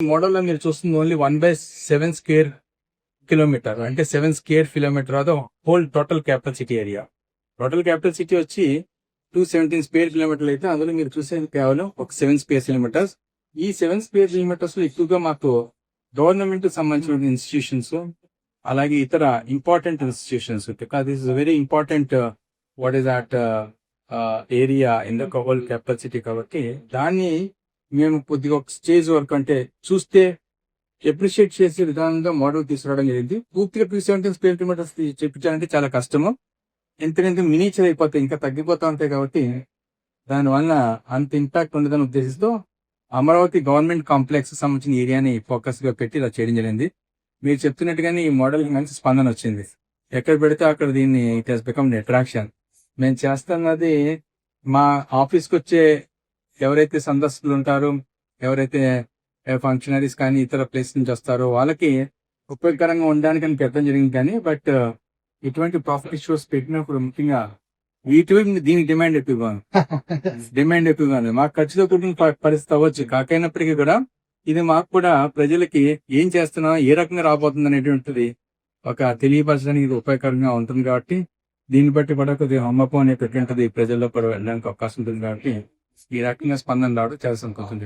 మోడల్లో మీరు చూస్తుంది only one by seven square kilometer అంటే సెవెన్ స్క్వేర్ కిలోమీటర్ అదో whole total capital city area total capital city వచ్చి టూ సెవెంటీన్ స్క్వేర్ కిలోమీటర్లు అయితే అందులో మీరు చూసేది కేవలం ఒక సెవెన్ స్క్వేర్ కిలోమీటర్స్ ఈ సెవెన్ స్క్వేర్ కిలోమీటర్స్లో ఎక్కువగా మాకు గవర్నమెంట్ సంబంధించిన ఇన్స్టిట్యూషన్స్ అలాగే ఇతర important institutions because this is very important what is that area in the whole capital city కాబట్టి దాన్ని మేము కొద్దిగా ఒక స్టేజ్ వరకు అంటే చూస్తే అప్రిషియేట్ చేసే విధానంగా మోడల్ తీసుకురావడం జరిగింది. పూర్తిగా టూ సెవెంటీన్ స్క్వేర్ కిలోమీటర్స్ చెప్పించాలంటే చాలా కష్టము. ఎందుకంటే మినీచర్ అయిపోతాయి ఇంకా తగ్గిపోతా ఉంటాయి కాబట్టి దానివల్ల అంత ఇంపాక్ట్ ఉండదని ఉద్దేశిస్తూ అమరావతి గవర్నమెంట్ కాంప్లెక్స్ సంబంధించిన ఏరియాని ఫోకస్గా పెట్టి ఇలా చేయడం జరిగింది. మీరు చెప్తున్నట్టుగానే ఈ మోడల్ మంచి స్పందన వచ్చింది. ఎక్కడ పెడితే అక్కడ దీన్ని ఇట్ హెస్ బికమ్ అట్రాక్షన్ మేము చేస్తున్నది మా ఆఫీస్కి వచ్చే ఎవరైతే సందర్శకులు ఉంటారో ఎవరైతే ఫంక్షనరీస్ కానీ ఇతర ప్లేస్ నుంచి వస్తారో వాళ్ళకి ఉపయోగకరంగా ఉండడానికి అని పెట్టడం జరిగింది. కానీ బట్ ఇటువంటి ప్రాఫిట్ షోస్ పెట్టినప్పుడు ముఖ్యంగా వీటి దీనికి డిమాండ్ ఎక్కువగా. డిమాండ్ ఎక్కువగా ఉంది. మాకు ఖర్చుతో కూడిన పరిస్థితి అవ్వచ్చు. కాకైనప్పటికీ కూడా ఇది మాకు కూడా ప్రజలకి ఏం చేస్తున్నాం ఏ రకంగా రాబోతుంది అనేటువంటిది ఒక తెలియపరచడానికి ఇది ఉపయోగకరంగా ఉంటుంది కాబట్టి దీన్ని బట్టి కూడా కొద్దిగా హమ్మకం అనేటువంటిది ప్రజల్లో కూడా వెళ్ళడానికి అవకాశం ఉంటుంది కాబట్టి ఈ రకంగా స్పందన రావడం చాలా సంతోషం.